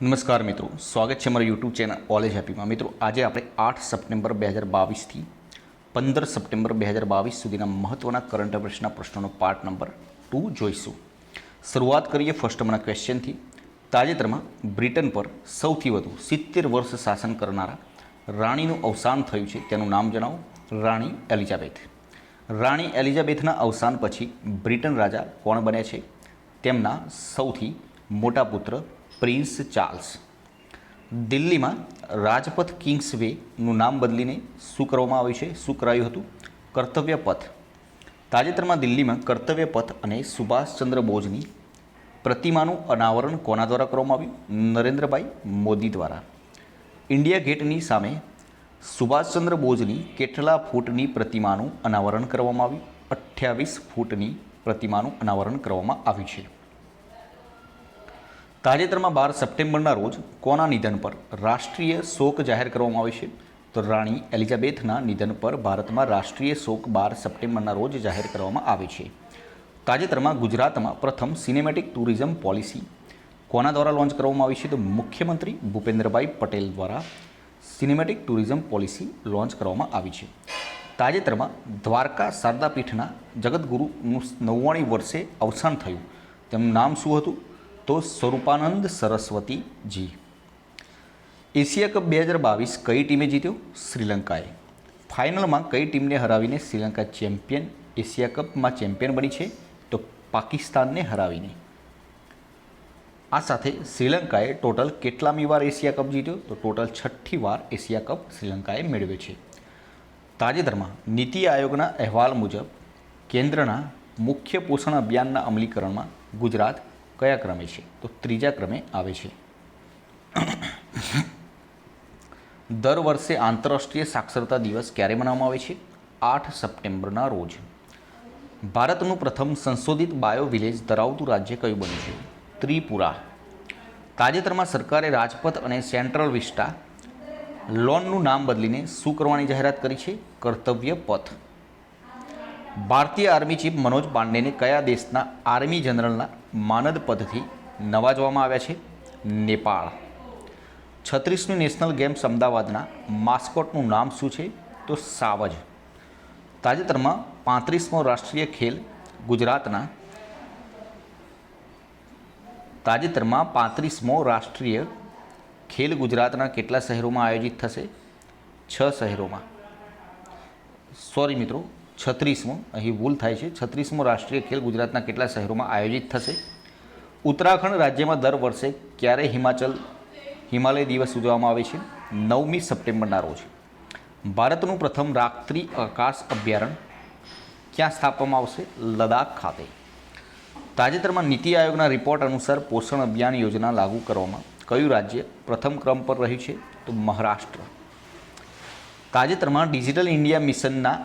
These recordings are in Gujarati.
નમસ્કાર મિત્રો, સ્વાગત છે મારા યુટ્યુબ ચેનલ ઓલેજ હેપીમાં મિત્રો, આજે આપણે આઠ સપ્ટેમ્બર બે હજાર બાવીસથી પંદર સપ્ટેમ્બર બે હજાર બાવીસ સુધીના મહત્ત્વના કરંટ અફેર્સના પ્રશ્નોનો પાર્ટ નંબર ટુ જોઈશું. શરૂઆત કરીએ ફર્સ્ટ નંબરના ક્વેશ્ચનથી તાજેતરમાં બ્રિટન પર સૌથી વધુ સિત્તેર વર્ષ શાસન કરનારા રાણીનું અવસાન થયું છે, તેનું નામ જણાવો. રાણી એલિઝાબેથ. રાણી એલિઝાબેથના અવસાન પછી બ્રિટન રાજા કોણ બન્યા છે? તેમના સૌથી મોટા પુત્ર પ્રિન્સ ચાર્લ્સ. દિલ્હીમાં રાજપથ કિંગ્સ વેનું નામ બદલીને શું કરવામાં આવ્યું છે? શું કરાયું હતું? કર્તવ્ય પથ. તાજેતરમાં દિલ્હીમાં કર્તવ્ય પથ અને સુભાષચંદ્ર બોઝની પ્રતિમાનું અનાવરણ કોના દ્વારા કરવામાં આવ્યું? નરેન્દ્રભાઈ મોદી દ્વારા. ઇન્ડિયા ગેટની સામે સુભાષચંદ્ર બોઝની કેટલા ફૂટની પ્રતિમાનું અનાવરણ કરવામાં આવ્યું? અઠ્યાવીસ ફૂટની પ્રતિમાનું અનાવરણ કરવામાં આવ્યું છે. તાજેતરમાં બાર સપ્ટેમ્બરના રોજ કોના નિધન પર રાષ્ટ્રીય શોક જાહેર કરવામાં આવે છે? તો રાણી એલિઝાબેથના નિધન પર ભારતમાં રાષ્ટ્રીય શોક બાર સપ્ટેમ્બરના રોજ જાહેર કરવામાં આવે છે. તાજેતરમાં ગુજરાતમાં પ્રથમ સિનેમેટિક ટુરિઝમ પોલિસી કોના દ્વારા લોન્ચ કરવામાં આવી છે? તો મુખ્યમંત્રી ભૂપેન્દ્રભાઈ પટેલ દ્વારા સિનેમેટિક ટુરિઝમ પોલિસી લોન્ચ કરવામાં આવી છે. તાજેતરમાં દ્વારકા શારદાપીઠના જગતગુરુનું નવ્વાણી વર્ષે અવસાન થયું. તેમનું નામ શું હતું? તો સ્વરૂપાનંદ સરસ્વતીજી. એશિયા કપ બે હજાર બાવીસ કઈ ટીમે જીત્યો? શ્રીલંકાએ. ફાઇનલમાં કઈ ટીમને હરાવીને શ્રીલંકા ચેમ્પિયન, એશિયા કપમાં ચેમ્પિયન બની છે? તો પાકિસ્તાનને હરાવીને. આ સાથે શ્રીલંકાએ ટોટલ કેટલામી વાર એશિયા કપ જીત્યો? તો ટોટલ છઠ્ઠી વાર એશિયા કપ શ્રીલંકાએ મેળવ્યો છે. તાજેતરમાં નીતિ આયોગના અહેવાલ મુજબ કેન્દ્રના મુખ્ય પોષણ અભિયાનના અમલીકરણમાં ગુજરાત કયા ક્રમે છે? તો ત્રીજા ક્રમે આવે છે. દર વર્ષે આંતરરાષ્ટ્રીય સાક્ષરતા દિવસ ક્યારે મનાવવામાં આવે છે? આઠ સપ્ટેમ્બરના રોજ. ભારતનું પ્રથમ સંશોધિત બાયો વિલેજ ધરાવતું રાજ્ય કયું બન્યું છે? ત્રિપુરા. તાજેતરમાં સરકારે રાજપથ અને સેન્ટ્રલ વિસ્ટા લોનનું નામ બદલીને શું કરવાની જાહેરાત કરી છે? કર્તવ્ય પથ. ભારતીય આર્મી ચીફ મનોજ પાંડેને કયા દેશના આર્મી જનરલના માનદ પદથી નવાજવામાં આવ્યા છે. નેપાળ. છત્રીસમી નેશનલ ગેમ્સ અમદાવાદના માસ્કોટનું નામ શું છે? તો સાવજ. તાજેતરમાં પાંત્રીસમો રાષ્ટ્રીય ખેલ ગુજરાતના તાજેતરમાં પાંત્રીસમો રાષ્ટ્રીય ખેલ ગુજરાતના કેટલા શહેરોમાં આયોજિત થશે? છ શહેરોમાં. સોરી મિત્રો છત્રીસમો, અહીં ભૂલ થાય છે, છત્રીસમો રાષ્ટ્રીય ખેલ ગુજરાતના કેટલા શહેરોમાં આયોજિત થશે. ઉત્તરાખંડ રાજ્યમાં દર વર્ષે ક્યારે હિમાચલ, હિમાલય દિવસ ઉજવવામાં આવે છે? નવમી સપ્ટેમ્બરના રોજ. ભારતનું પ્રથમ રાત્રિ આકાશ અભયારણ્ય ક્યાં સ્થાપવામાં આવશે? લદાખ ખાતે. તાજેતરમાં નીતિ આયોગના રિપોર્ટ અનુસાર પોષણ અભિયાન યોજના લાગુ કરવામાં કયું રાજ્ય પ્રથમ ક્રમ પર રહ્યું છે? તો મહારાષ્ટ્ર. તાજેતરમાં ડિજિટલ ઇન્ડિયા મિશનના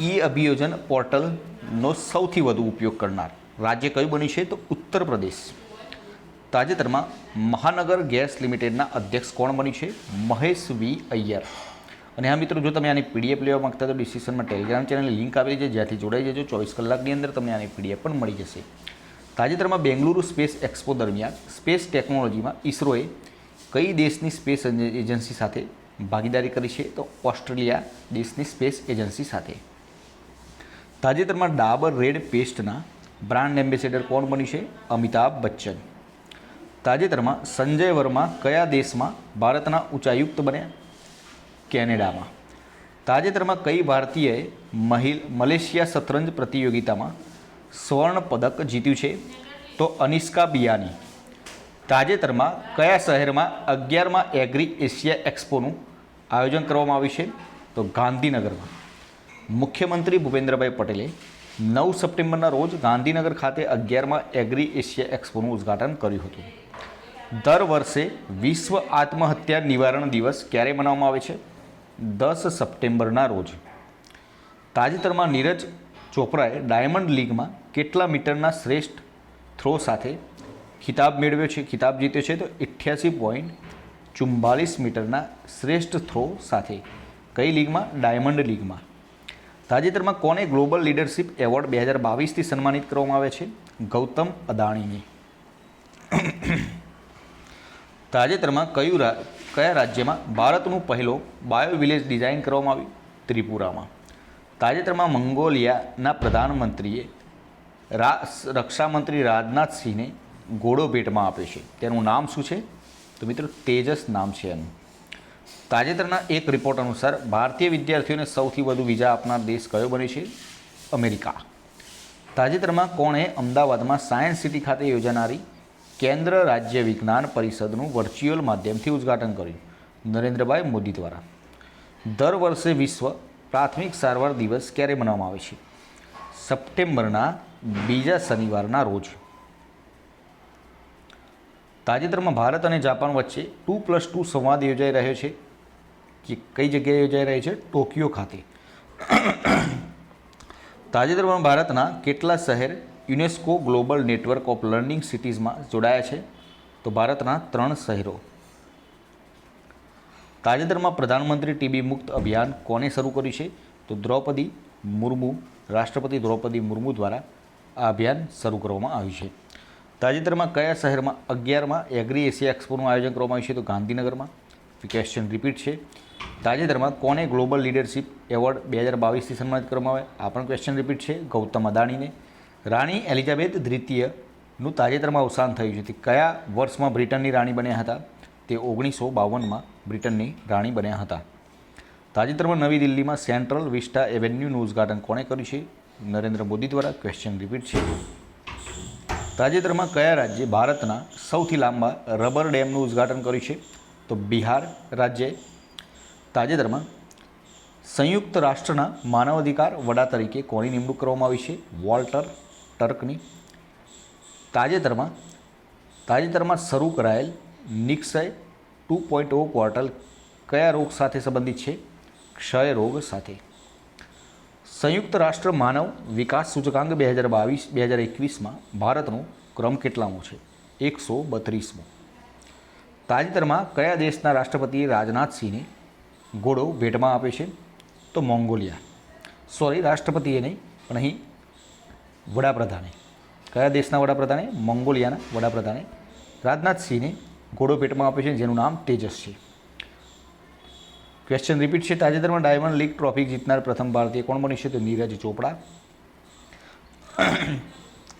ઈ અભિયોજન પોર્ટલનો સૌથી વધુ ઉપયોગ કરનાર. રાજ્ય કયું બન્યું છે? તો ઉત્તર પ્રદેશ તાજેતરમાં મહાનગર ગેસ લિમિટેડના અધ્યક્ષ કોણ બન્યું છે? મહેશ વી. અય્યર. અને હા મિત્રો, જો તમે આની પીડીએફ લેવા માંગતા તો ડિસ્ક્રિપ્શનમાં ટેલિગ્રામ ચેનલની લિંક આપેલી છે, જ્યાંથી જોડાઈ જજો. ચોવીસ કલાકની અંદર તમને આની પીડીએફ પણ મળી જશે. તાજેતરમાં બેંગલુરુ સ્પેસ એક્સપો દરમિયાન સ્પેસ ટેકનોલોજીમાં ઇસરોએ કઈ દેશની સ્પેસ એજન્સી સાથે ભાગીદારી કરી છે? તો ઓસ્ટ્રેલિયા દેશની સ્પેસ એજન્સી સાથે. તાજેતરમાં ડાબર રેડ પેસ્ટના બ્રાન્ડ એમ્બેસેડર કોણ બની છે? અમિતાભ બચ્ચન. તાજેતરમાં સંજય વર્મા કયા દેશમાં ભારતના ઉચ્ચાયુક્ત બન્યા? કેનેડામાં. તાજેતરમાં કઈ ભારતીયએ મહિલ, મલેશિયા શતરંજ પ્રતિયોગિતામાં સ્વર્ણ પદક જીત્યું છે? તો અનિષ્કા બિયાની. તાજેતરમાં કયા શહેરમાં અગિયારમાં એગ્રી એશિયા એક્સપોનું આયોજન કરવામાં આવ્યું છે? તો ગાંધીનગરમાં. મુખ્યમંત્રી ભૂપેન્દ્રભાઈ પટેલે નવ સપ્ટેમ્બરના રોજ ગાંધીનગર ખાતે અગિયારમાં એગ્રી એશિયા એક્સપોનું ઉદ્ઘાટન કર્યું હતું. દર વર્ષે વિશ્વ આત્મહત્યા નિવારણ દિવસ ક્યારે મનાવવામાં આવે છે? દસ સપ્ટેમ્બરના રોજ. તાજેતરમાં નીરજ ચોપરાએ ડાયમંડ લીગમાં કેટલા મીટરના શ્રેષ્ઠ થ્રો સાથે ખિતાબ મેળવ્યો છે? ખિતાબ જીત્યો છે તો અઠ્યાસી પોઈન્ટ ચુમ્બાલીસ મીટરના શ્રેષ્ઠ થ્રો સાથે કઈ લીગમાં? ડાયમંડ લીગમાં. તાજેતરમાં કોને ગ્લોબલ લીડરશિપ એવોર્ડ બે હજાર બાવીસથી સન્માનિત કરવામાં આવે છે? ગૌતમ અદાણીની. તાજેતરમાં કયું કયા રાજ્યમાં ભારતનું પહેલો બાયો વિલેજ ડિઝાઇન કરવામાં આવ્યું? ત્રિપુરામાં. તાજેતરમાં મંગોલિયાના પ્રધાનમંત્રીએ રક્ષામંત્રી રાજનાથસિંહને ઘોડો ભેટમાં આપે છે. તેનું નામ શું છે? તો મિત્રો, તેજસ નામ છે એનું. તાજેતરના એક રિપોર્ટ અનુસાર ભારતીય વિદ્યાર્થીઓને સૌથી વધુ વિઝા આપનાર દેશ કયો બને છે? અમેરિકા. તાજેતરમાં કોણે અમદાવાદમાં સાયન્સ સિટી ખાતે યોજાનારી કેન્દ્ર રાજ્ય વિજ્ઞાન પરિષદનું વર્ચ્યુઅલ માધ્યમથી ઉદ્ઘાટન કર્યું, નરેન્દ્રભાઈ મોદી દ્વારા. દર વર્ષે વિશ્વ પ્રાથમિક સારવાર દિવસ ક્યારે મનાવવામાં આવે છે? સપ્ટેમ્બરના બીજા શનિવારના રોજ. તાજેતરમાં ભારત અને જાપાન વચ્ચે ટુ પ્લસ ટુ સંવાદ યોજાઈ રહ્યો છે. કઈ જગ્યાએ યોજાઈ રહી છે? ટોકિયો ખાતે. તાજેતરમાં ભારતના કેટલા શહેર UNESCO global network of learning સિટીઝમાં જોડાયા છે? તો ભારતના ત્રણ શહેરો. તાજેતરમાં પ્રધાનમંત્રી ટીબી મુક્ત અભિયાન કોને શરૂ કર્યું છે? તો દ્રૌપદી મુર્મુ, રાષ્ટ્રપતિ દ્રૌપદી મુર્મુ દ્વારા આ અભિયાન શરૂ કરવામાં આવ્યું છે. તાજેતરમાં કયા શહેરમાં અગિયારમાં એગ્રી એશિયા એક્સપોનું આયોજન કરવામાં આવ્યું છે? તો ગાંધીનગરમાં. ક્વેશ્ચન રિપીટ છે. તાજેતરમાં કોને ગ્લોબલ લીડરશિપ એવોર્ડ બે હજાર બાવીસથી સન્માનિત કરવામાં આવે? આ પણ ક્વેશ્ચન રિપીટ છે. ગૌતમ અદાણીને. રાણી એલિઝાબેથ દ્વિતીયનું તાજેતરમાં અવસાન થયું છે. તે કયા વર્ષમાં બ્રિટનની રાણી બન્યા હતા? તે ઓગણીસો બાવનમાં બ્રિટનની રાણી બન્યા હતા. તાજેતરમાં નવી દિલ્હીમાં સેન્ટ્રલ વિસ્ટા એવેન્યુનું ઉદ્ઘાટન કોણે કર્યું છે? નરેન્દ્ર મોદી દ્વારા ક્વેશ્ચન રિપીટ છે. તાજેતરમાં કયા રાજ્યે ભારતના સૌથી લાંબા રબર ડેમનું ઉદ્ઘાટન કર્યું છે? તો બિહાર રાજ્યે તાજેતરમાં સંયુક્ત રાષ્ટ્રના માનવ અધિકાર વડા તરીકે કોની નિમણૂક કરવામાં આવી છે? વોલ્ટર ટર્કની. તાજેતરમાં તાજેતરમાં શરૂ કરાયેલ નિક્ષય ટુ પોઈન્ટ ઓ ક્વાર્ટલ કયા રોગ સાથે સંબંધિત છે? ક્ષય રોગ સાથે. સંયુક્ત રાષ્ટ્ર માનવ વિકાસ સૂચકાંક બે હજાર બાવીસ બે હજાર એકવીસમાં ભારતનો ક્રમ કેટલામો છે? એકસો બત્રીસમો. તાજેતરમાં કયા દેશના રાષ્ટ્રપતિએ રાજનાથસિંહને ઘોડો ભેટમાં આપે છે તો મોંગોલિયા. સોરી રાષ્ટ્રપતિએ નહીં, પણ અહીં વડાપ્રધાને. કયા દેશના વડાપ્રધાને? મોંગોલિયાના વડાપ્રધાને. રાજનાથસિંહને ઘોડો ભેટમાં આપે છે, જેનું નામ તેજસ છે. ક્વેશ્ચન રિપીટ છે, તાજેતરમાં ડાયમંડ લીગ ટ્રોફી જીતનાર પ્રથમ ભારતીય કોણ બની છે? તો નીરજ ચોપડા.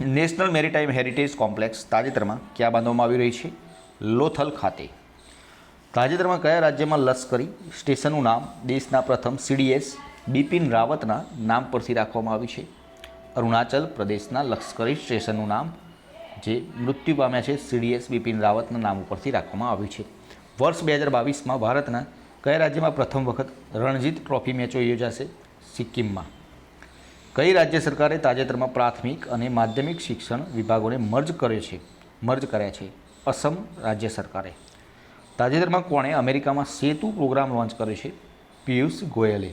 નેશનલ મેરીટાઈમ હેરિટેજ કોમ્પ્લેક્સ તાજેતરમાં ક્યાં બાંધવામાં આવી રહી છે? લોથલ ખાતે. તાજેતરમાં કયા રાજ્યમાં લશ્કરી સ્ટેશનનું નામ? દેશના પ્રથમ સીડીએસ બિપિન રાવતના નામ પરથી રાખવામાં આવ્યું છે. અરુણાચલ પ્રદેશના લશ્કરી સ્ટેશનનું નામ, જે મૃત્યુ પામ્યા છે સીડીએસ બિપિન રાવતના નામ ઉપરથી રાખવામાં આવ્યું છે. વર્ષ બે હજાર બાવીસમાં ભારતના કયા રાજ્યમાં પ્રથમ વખત રણજીત ટ્રોફી મેચો યોજાશે? સિક્કિમમાં. કઈ રાજ્ય સરકારે તાજેતરમાં પ્રાથમિક અને માધ્યમિક શિક્ષણ વિભાગોને મર્જ કર્યો છે? મર્જ કર્યા છે. અસમ રાજ્ય સરકારે. તાજેતરમાં કોણે અમેરિકામાં સેતુ પ્રોગ્રામ લોન્ચ કર્યો છે? પિયુષ ગોયલે.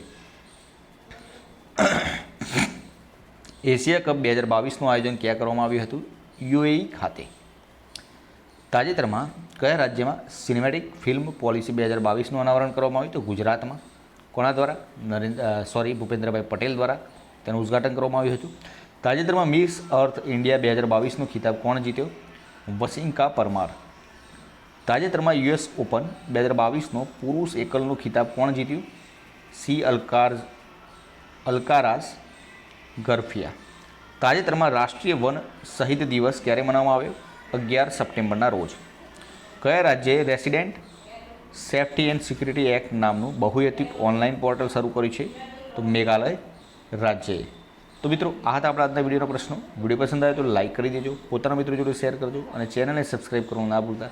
એશિયા કપ બે હજાર બાવીસનું આયોજન ક્યાં કરવામાં આવ્યું હતું? યુએઈ ખાતે. તાજેતરમાં કયા રાજ્યમાં સિનેમેટિક ફિલ્મ પોલિસી બે હજાર બાવીસનું અનાવરણ કરવામાં આવ્યું તો ગુજરાતમાં. કોના દ્વારા? નરેન્દ્ર સોરી ભૂપેન્દ્રભાઈ પટેલ દ્વારા તેનું ઉદ્ઘાટન કરવામાં આવ્યું હતું. તાજેતરમાં મિસ અર્થ ઇન્ડિયા બે હજાર બાવીસનો ખિતાબ કોણ જીત્યો? વસિંકા પરમાર. તાજેતરમાં યુએસ ઓપન બે હજાર બાવીસનો પુરુષ એકલનો ખિતાબ કોણ જીત્યું? સી અલકાર અલકારાસ ગરફિયા. તાજેતરમાં રાષ્ટ્રીય વન શહીદ દિવસ ક્યારે મનાવવામાં આવ્યો? અગિયાર સપ્ટેમ્બરના રોજ. કયા રાજ્યએ resident safety and security act નામનું બહુયતિક ઓનલાઈન પોર્ટલ શરૂ કર્યું છે? તો મેઘાલય રાજ્યએ. તો મિત્રો, આ હતા આપણા આજના વિડીયોનો પ્રશ્નો. વીડિયો પસંદ આવે તો લાઇક કરી દેજો. પોતાના મિત્રો જોડે શેર કરજો અને ચેનલને સબસ્ક્રાઈબ કરવાનું ના ભૂલતા.